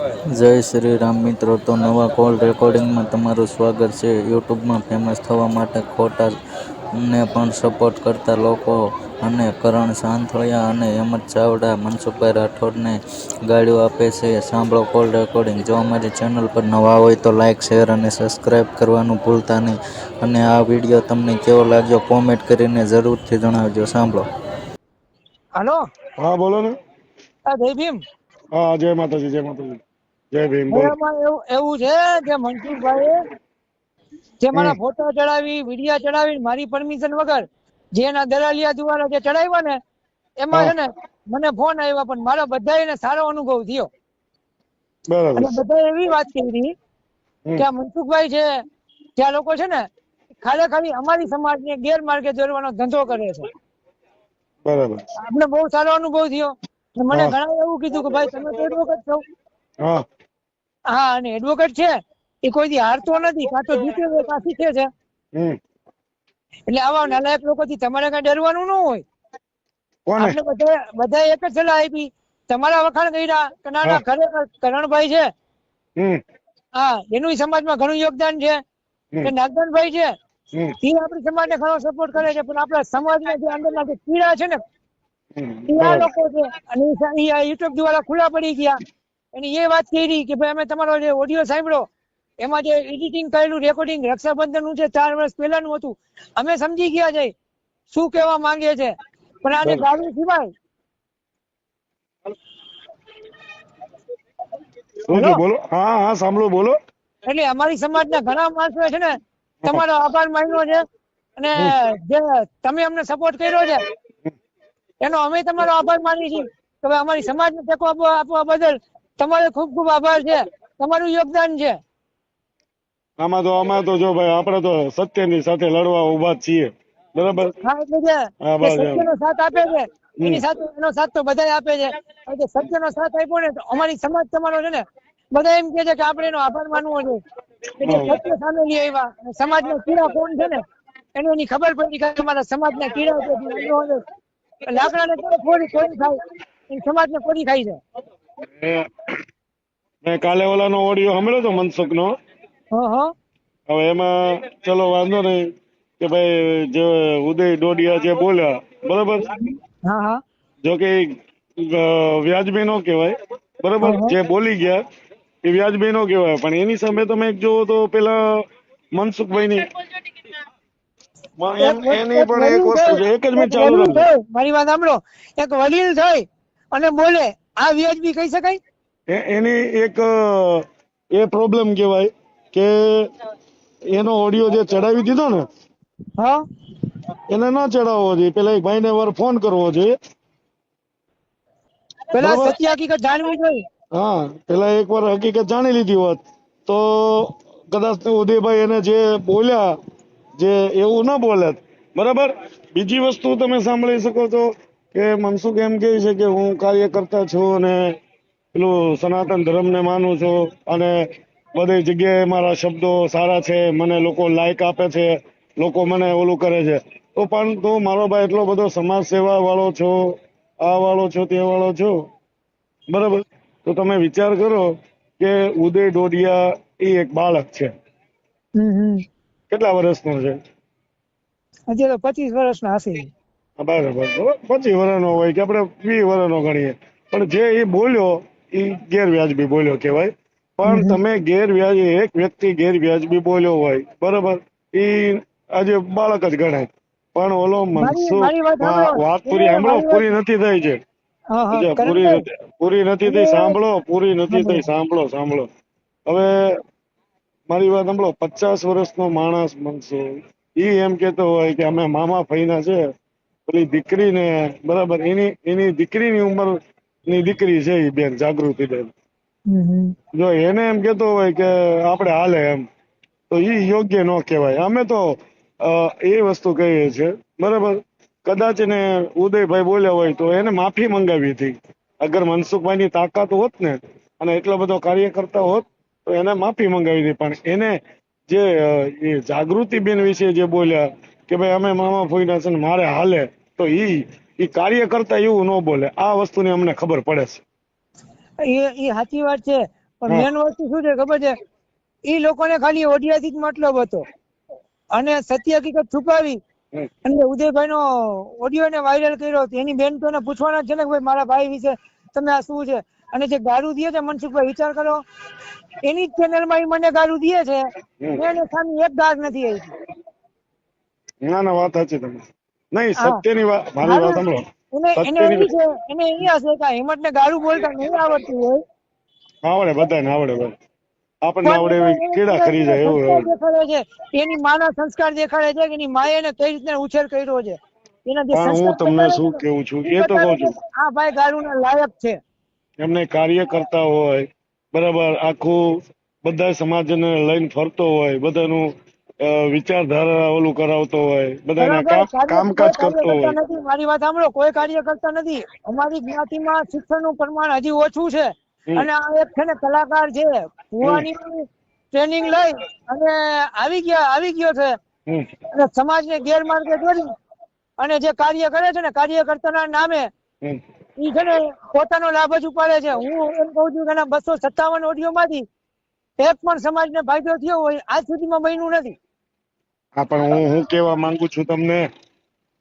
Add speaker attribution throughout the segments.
Speaker 1: જય શ્રી રામ મિત્રો તો નવા કોલ રેકોર્ડિંગમાં તમારું સ્વાગત છે. યુટ્યુબમાં ફેમસ થવા માટે ખોટા ને પણ સપોર્ટ કરતા લોકો અને કરણ સાંથળિયા અને હેમંત ચાવડા મનસુખભાઈ રાઠોડને ગાળ્યો આપે છે. સાંભળો કોલ રેકોર્ડિંગ. જો અમારી ચેનલ પર નવા હોય તો લાઇક શેર અને સબસ્ક્રાઈબ કરવાનું ભૂલતા નહીં. અને આ વીડિયો તમને કેવો લાગ્યો કોમેન્ટ કરીને જરૂરથી જણાવજો. સાંભળો.
Speaker 2: હાલો?
Speaker 3: હા બોલો ને.
Speaker 2: જય ભીમ.
Speaker 3: હા જય માતાજી જય માતાજી. જય ભીમ
Speaker 2: એવું એવું છે કે મનસુખભાઈ જે મારા ફોટા ચડાવી વિડિયા ચડાવી મારી પરમિશન વગર જે એના દલાલિયા દ્વારા જે ચડાવ્યા ને એમાં છે ને મને ફોન આવ્યા પણ મારો બધાયને સારો અનુભવ થયો.
Speaker 3: બરાબર.
Speaker 2: અને એવી વાત કરી કે આ મનસુખભાઈ છે કે લોકો છે ને ખાલી ખાલી અમારી સમાજને ગેરમાર્ગે દોરવાનો ધંધો કરે છે.
Speaker 3: બરાબર.
Speaker 2: અમને બહુ સારો અનુભવ થયો. મને ઘણા એવું કીધું કે ભાઈ તમે તો એડવોકેટ છો
Speaker 3: હા
Speaker 2: અને એડવોકેટ છે એ કોઈ દી હારતો નથી કાં તો જીતે છે કાં શીખે છે. એટલે આવા નાલાયક લોકોથી તમારે કઈ ડરવાનું ન હોય. આપણે બધા બધા એક જ સલાહ આપી. તમારા વખાણ કર્યા કે ના ના ખરેખર કરણભાઈ છે. હા એનું સમાજમાં ઘણું યોગદાન છે. કે નાગદાનભાઈ છે એ આપણી સમાજને ઘણો સપોર્ટ કરે છે પણ આપણા સમાજના જે અંદરના જે કીડા છે ને. એ આ લોકો છે. અને એ આ યુટ્યુબ દ્વારા ખુલ્લા પડી ગયા. એની એ વાત કરી કે ભાઈ અમે તમારો જે ઓડિયો સાંભળ્યો એમાં જે એડિટિંગ કરેલું રેકોર્ડિંગ રક્ષાબંધનનું છે ચાર વર્ષ પહેલાનું હતું અમે સમજી ગયા છે શું કહેવા માંગે છે. પણ આને. ગાળું સિવાય.
Speaker 3: બોલો. હા હા સાંભળો બોલો.
Speaker 2: એટલે અમારી સમાજના ઘણા માણસો છે ને તમારો આભાર માન્યો છે. અને જે તમે અમને સપોર્ટ કર્યો છે એનો અમે તમારો આભાર માની છીએ. કે અમારી સમાજને ટેકો આપવા બદલ. તમારો ખૂબ ખૂબ આભાર છે. તમારું યોગદાન છે.
Speaker 3: આમાં તો આમાં તો જો ભાઈ આપણે તો સત્યની સાથે લડવા ઊભા છીએ. બરાબર?
Speaker 2: હા એટલે. સત્યનો સાથ આપે છે. એની સાથે એનો સાથ તો બધાય આપે છે. એટલે સત્યનો સાથ આપ્યો ને તો અમારી સમાજ તમારો છે ને બધા એમ કે છે કે આપણે એનો આભાર માનવો છે.
Speaker 3: એટલે
Speaker 2: સત્ય સામે લઈ આવ્યા. સમાજના કીડા કોણ છે ને એને એની ખબર પડી કે અમારા સમાજના કીડા છે લાકડા ને છે. લાકડાને કોરી કોરી ખાય. એ સમાજને કોરી ખાય છે.
Speaker 3: મેં કાલે ઓલાનો ઓડિયો સાંભળ્યો તો મનસુખનો?
Speaker 2: હા હા.
Speaker 3: હવે એમાં ચલો વાંધો નહીં કે ભાઈ જે ઉદય ડોડિયા જે બોલ્યા બરાબર? જો કે વ્યાજબી નો કહેવાય બરાબર? જે બોલી ગયા એ વ્યાજબી નો કહેવાય. પણ એની સામે તમે એક જોવો તો પેલા મનસુખભાઈ ની એની પણ એક વસ્તુ છે એક જ મિનિટ ચાલુ
Speaker 2: મારી વાત સાંભળો. એક વડીલ થઈ અને બોલે આ વ્યાજબી કહી શકાય?
Speaker 3: એની એક એ પ્રોબ્લેમ કહેવાય કે એનો ઓડિયો જે ચડાવી દીધો ને
Speaker 2: હા.
Speaker 3: એને ન ચડાવવો જોઈએ. પેલા એક ભાઈને વાર ફોન કરવો જોઈએ.
Speaker 2: પેલા સત્ય હકીકત જાણવી જોઈએ.
Speaker 3: હા પેલા એકવાર હકીકત જાણી લીધી હોત તો કદાચ ઉદયભાઈ એને જે બોલ્યા જે એવું ન બોલ્યા બરાબર? બીજી વસ્તુ તમે સાંભળી શકો છો કે મનસુખ એમ કહે છે કે હું કાર્યકર્તા છું અને પેલું સનાતન ધર્મને માનું છું અને બધી જગ્યાએ મારા શબ્દો સારા છે મને લોકો લાઈક આપે છે લોકો મને ઓલું કરે છે. તો પણ તું મારો ભાઈ એટલો બધો સમાજ સેવા વાળો છો આ વાળો છો તે વાળો છો? બરાબર? તો તમે વિચાર કરો કે ઉદય ડોડિયા એ એક બાળક છે. કેટલા વર્ષનો છે?
Speaker 2: અત્યારે પચીસ વર્ષના હશે.
Speaker 3: બરાબર. પચીસ વર્ષનો હોય કે આપણે વીસ વર્ષનો ગણીએ. પણ જે એ બોલ્યો એ ગેરવ્યાજબી બોલ્યો કહેવાય. પણ તમે ગેરવ્યાજી એક વ્યક્તિ ગેરવ્યાજબી બોલ્યો હોય બરાબર? એ આજે બાળક જ ગણાય. પણ ઓલો મનસુખ
Speaker 2: વાત
Speaker 3: પૂરી સાંભળો પૂરી નથી થઈ છે. પૂરી નથી પૂરી નથી થઈ સાંભળો પૂરી નથી થઈ સાંભળો સાંભળો. હવે મારી વાત સાંભળો પચાસ વર્ષનો માણસ મનસુખ એ એમ કેતો હોય કે અમે મામા ફઈના છે. પેલી દીકરીને બરાબર એની એની દીકરીની ઉંમરની દીકરી છે બેન જાગૃતિ બેન. જો એને એમ કેતો હોય કે આપણે હાલે એમ તો એ યોગ્ય ન કહેવાય. અમે તો એ વસ્તુ કહીએ છીએ બરાબર? કદાચ એને ઉદયભાઈ બોલ્યા હોય તો એને માફી મંગાવી હતી. અગર મનસુખભાઈ ની તાકાત હોત ને અને એટલો બધો કાર્યકર્તા હોત તો એને માફી મંગાવી હતી. પણ એને જે જાગૃતિ બેન વિશે જે બોલ્યા કે ભાઈ અમે મામા ફોઈના છે ને મારે હાલે તો ઈ ઈ કાર્યકર્તા એવું ન બોલે. આ વસ્તુની અમને ખબર પડે છે.
Speaker 2: એ એ સાચી વાત છે. પણ મેન વસ્તુ શું છે ખબર છે? ઈ લોકોને ખાલી ઓડિયાથી જ મતલબ હતો. અને સત્ય હકીકત છુપાવી. અને ઉદયભાઈ નો ઓડિયો ને વાયરલ કર્યો. એની બેન તો પૂછવાના છે ને ભાઈ મારા ભાઈ વિશે તમે આ શું છે? અને જે ગારું દે છે મનસુખભાઈ વિચાર કરો. એની જ ચેનલમાં મને ગારું દે છે. એને સામે એક ગાર નથી આવી
Speaker 3: ના ના વાત સાચી તમે નહીં. સત્યની વાત મારી વાત સાંભળો.
Speaker 2: એને એ હશે કે હિંમત ને ગાળું બોલતા નહીં આવડતું હોય.
Speaker 3: આવડે બધાને આવડે ભાઈ આપણને આવડે એવી
Speaker 2: એને
Speaker 3: કેળા જાય એવું
Speaker 2: દેખાડે છે. એની માના સંસ્કાર દેખાડે છે કે એની માએ એને કઈ રીતના ઉછેર કર્યો છે. એના જે
Speaker 3: હું તમને શું કેવું છું? એ તો કહું છું.
Speaker 2: આ ભાઈ ગાળુના લાયક છે.
Speaker 3: એમને કાર્ય કરતા હોય બરાબર આખું બધા સમાજને લઈને ફરતો હોય બધાનું વિચારધારા ઓલું કરાવતો હોય બધાના કામકાજ કરતો હોય.
Speaker 2: મારી વાત સાંભળો કોઈ કાર્ય કરતા નથી. અમારી જ્ઞાતિમાં શિક્ષણનું પ્રમાણ હજી ઓછું છે. અને આ એક છે ને કલાકાર છે ભુવાની ટ્રેનિંગ લઈ અને આવી ગયા આવી ગયો છે. અને સમાજને ગેરમાર્ગે દોરી અને જે કાર્ય કરે છે ને કાર્યકર્તાના નામે. ઈ છે ને પોતાનો લાભ જ ઉપાડે છે. હું એમ કહું છું કે બસો સત્તાવન ઓડિયો માંથી એક પણ સમાજને ફાયદો થયો હોય આજ સુધીમાં બન્યું નથી.
Speaker 3: હા, પણ હું હું કેવા માંગુ છું તમને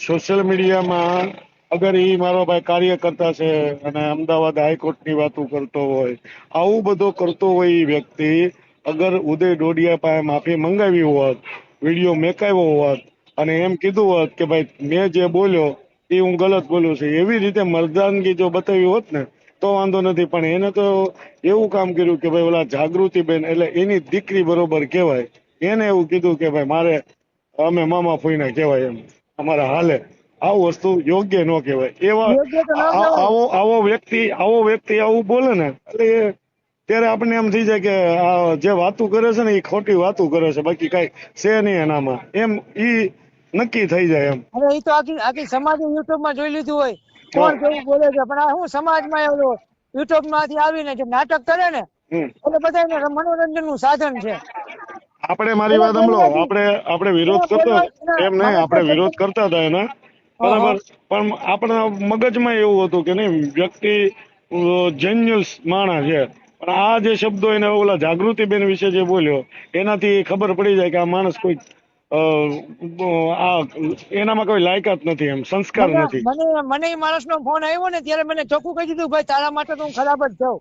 Speaker 3: સોશિયલ મીડિયામાં અગર એ મારો ભાઈ કાર્યકર્તા છે અને અમદાવાદ હાઈકોર્ટની વાતો કરતો હોય, આવું બધો કરતો હોય એ વ્યક્તિ, અગર ઉદય ડોડિયા પાસે માફી મંગાવી હોત, વીડિયો મેકાવ્યો હોત, અને એમ કીધું હોત કે ભાઈ મેં જે બોલ્યો એ હું ગલત બોલ્યો છે, એવી રીતે મર્દાનગી જો બતાવી હોત ને, તો વાંધો નથી, પણ એને તો એવું કામ કર્યું કે ભાઈ ઓલા જાગૃતિબેન, એટલે એની દીકરી બરોબર કહેવાય, એને એવું કીધું કે ભાઈ મારે અમે મામા ફોઈના કહેવાય એમ. અમારા હાલે આવું વસ્તુ યોગ્ય ન કહેવાય. એવા. આવો આવો વ્યક્તિ આવો વ્યક્તિ આવું બોલે ને એટલે એ ત્યારે આપણને એમ થઈ જાય કે આ જે વાતું કરે છે ને એ ખોટી વાતું કરે છે. બાકી કઈ છે નહીં એનામાં. એમ ઈ નક્કી થઈ જાય એમ.
Speaker 2: અરે એ તો આખી આખી સમાજે યુટ્યુબમાં જોઈ લીધું હોય. કોણ કેવું બોલે છે? પણ આ હું સમાજમાં એવડો યુટ્યુબમાંથી આવીને જે નાટક કરે ને એટલે બધા મનોરંજનનું સાધન છે.
Speaker 3: આપણે મારી વાત સાંભળો. આપણે આપણે વિરોધ કરતા એમ નહીં આપણે વિરોધ કરતા હતા એના. બરાબર. પણ આપણા મગજમાં એવું હતું કે નહીં વ્યક્તિ જેન્યુઅલ માણસ છે. પણ આ જે શબ્દો એને ઓલા જાગૃતિબેન વિશે જે બોલ્યો એનાથી ખબર પડી જાય કે આ માણસ કોઈ આ એનામાં કોઈ લાયકાત નથી એમ સંસ્કાર નથી.
Speaker 2: મને મને એ માણસનો ફોન આવ્યો ને ત્યારે મને ચોખ્ખું કહી દીધું ભાઈ તારા માટે તો હું ખરાબ જ છું.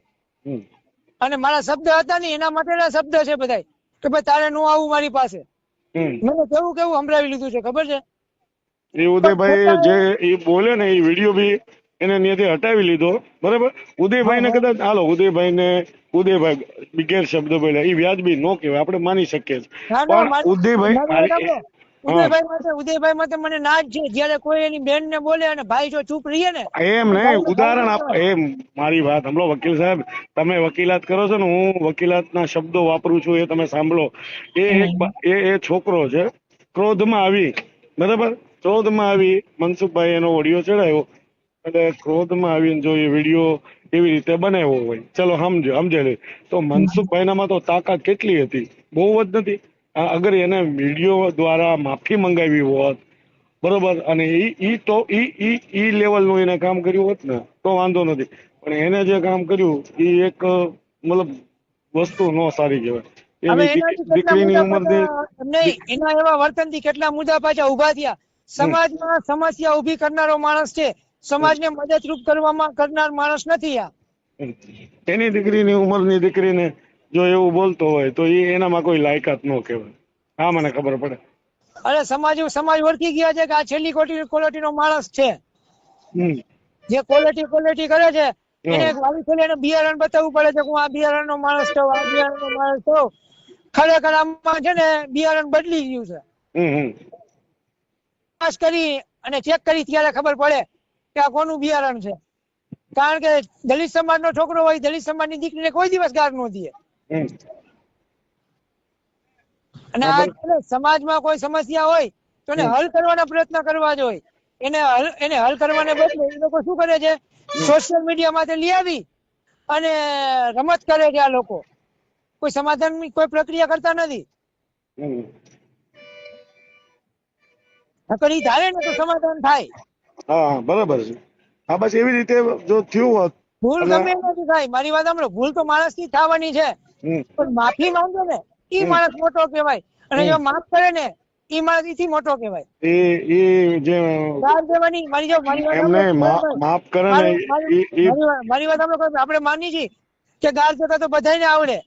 Speaker 2: અને મારા શબ્દ હતા ને એના માટેના શબ્દ છે બધાય. કે ભાઈ તારે નું આવું મારી પાસે. મને કેવું કેવું સંભળાવી લીધું છે ખબર છે?
Speaker 3: એ ઉદયભાઈ જે એ બોલે ને એ વીડિયો બી એને ત્યાંથી હટાવી લીધો બરાબર? ઉદયભાઈ ને કદાચ હાલો ઉદયભાઈ ને ઉદયભાઈ બિગેર શબ્દ બોલ્યા એ વ્યાજબી નો કહેવાય આપણે માની શકીએ છીએ. પણ ઉદયભાઈ
Speaker 2: ઉદયભાઈ માટે ઉદયભાઈ માટે મને ના જ છે. જયારે કોઈ એની બેન ને બોલે અને ભાઈ જો ચૂપ રહીએ ને
Speaker 3: એમ નહીં ઉદાહરણ આપ. એમ મારી વાત સાંભળો વકીલ સાહેબ તમે વકીલાત કરો છો ને હું વકીલાતના શબ્દો વાપરું છું એ તમે સાંભળો. એ એક એ એ છોકરો છે ક્રોધમાં આવી બરાબર? ક્રોધમાં આવી મનસુખભાઈ એનો ઓડિયો ચડાવ્યો એટલે ક્રોધમાં આવીને જો એ વીડિયો એવી રીતે બનાવ્યો હોય. ચલો સમજો સમજે તો મનસુખભાઈનામાં તો તાકાત કેટલી હતી? બહુ જ નથી. અગર એને વીડિયો દ્વારા માફી મંગાવી હોત બરોબર? અને એ એ તો એ એ એ લેવલનું એને કામ કર્યું હોત ને તો વાંધો નથી. પણ એને જે કામ કર્યું એ એક મતલબ વસ્તુ નો સારી કહેવાય. દીકરીની
Speaker 2: મુદ્દા
Speaker 3: ઉંમરની
Speaker 2: નહીં એના એવા વર્તનથી કેટલા મુદ્દા પાછા ઊભા થયા. સમાજમાં સમસ્યા ઊભી કરનારો માણસ છે. સમાજને મદદરૂપ કરવામાં કરનાર માણસ નથી આ.
Speaker 3: એની દીકરીની ઉંમરની દીકરીને જો એવું બોલતો હોય તો એ એનામાં કોઈ લાયકાત ન કહેવાય. હા મને ખબર પડે.
Speaker 2: અરે સમાજ સમાજ ઓળખી ગયા છે કે આ છેલ્લી કોટી ક્વોલિટી નો માણસ છે. જે ક્વોલિટી ક્વોલિટી કરે છે એને વાવી છેલ્લે એને બિયારણ બતાવવું પડે છે કે હું આ બિયારણ નો માણસ છું આ બિયારણ નો માણસ છું. ખરેખર આમાં છે ને બિયારણ બદલી ગયું છે.
Speaker 3: હમ
Speaker 2: કરી અને ચેક કરી ત્યારે ખબર પડે કે આ કોનું બિયારણ છે. કારણ કે દલિત સમાજનો છોકરો હોય દલિત સમાજની દીકરીને કોઈ દિવસ ગાર ન દે. અને આ સમાજમાં કોઈ સમસ્યા હોય તો એને હલ કરવાના પ્રયત્ન કરવા જોઈએ. એને હલ એને હલ કરવાને બદલે એ લોકો શું કરે છે? સોશિયલ મીડિયા માંથી લઈ આવી અને રમત કરે છે આ લોકો. કોઈ સમાધાનની કોઈ પ્રક્રિયા કરતા નથી. નકર ઈ ધારે ને તો સમાધાન થાય.
Speaker 3: હા બરાબર છે. હા બસ એવી રીતે જો થયું હોત
Speaker 2: ભૂલ ગમે નથી થાય. મારી વાત સાંભળો. ભૂલ તો માણસથી થવાની છે. પણ માફી માંગે ને એ માણસ મોટો કહેવાય. અને જો માફ કરે ને એ માણસ એથી મોટો કહેવાય.
Speaker 3: એ એ જે
Speaker 2: દેવાની મારી જો મારી
Speaker 3: એમને. માફ કરે ને એ
Speaker 2: મારી વાત- આપણે આપણે માની છીએ કે ગાર જતા તો બધાને આવડે.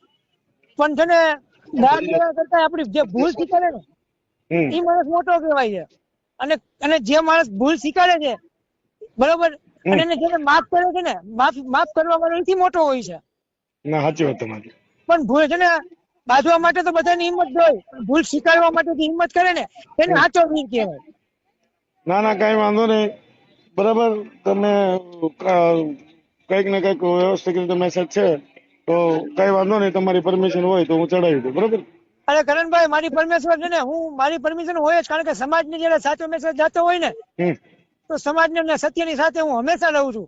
Speaker 2: પણ છે ને ગાર જતા કરતા આપણી જે ભૂલ સ્વીકારે ને એ માણસ મોટો કહેવાય છે. અને અને જે માણસ ભૂલ સ્વીકારે છે બરોબર? અને એને જેને માફ કરે છે ને માફ માફ કરવા વાળો એથી મોટો હોય છે.
Speaker 3: ના સાચી વાત તમારી.
Speaker 2: પણ ભૂલ છે ને બાંધવા માટે તો બધાની હિંમત જોઈ હોય. ભૂલ સ્વીકારવા માટે હિંમત કરે ને એને સાચો વીર કહેવાય.
Speaker 3: ના ના કઈ વાંધો નહીં. બરાબર તમે કંઈક ને કંઈક વ્યવસ્થિત રીતે મેસેજ છે તો કઈ વાંધો નહીં તમારી પરમિશન હોય તો હું ચડાવી દઉં બરાબર?
Speaker 2: અરે કરણભાઈ મારી પરમિશન છે ને હું મારી પરમિશન હોય જ કારણ કે સમાજની જયારે સાચો મેસેજ જતો હોય ને
Speaker 3: તો
Speaker 2: તો સમાજને અને સત્યની સાથે હું હંમેશા રહું છું.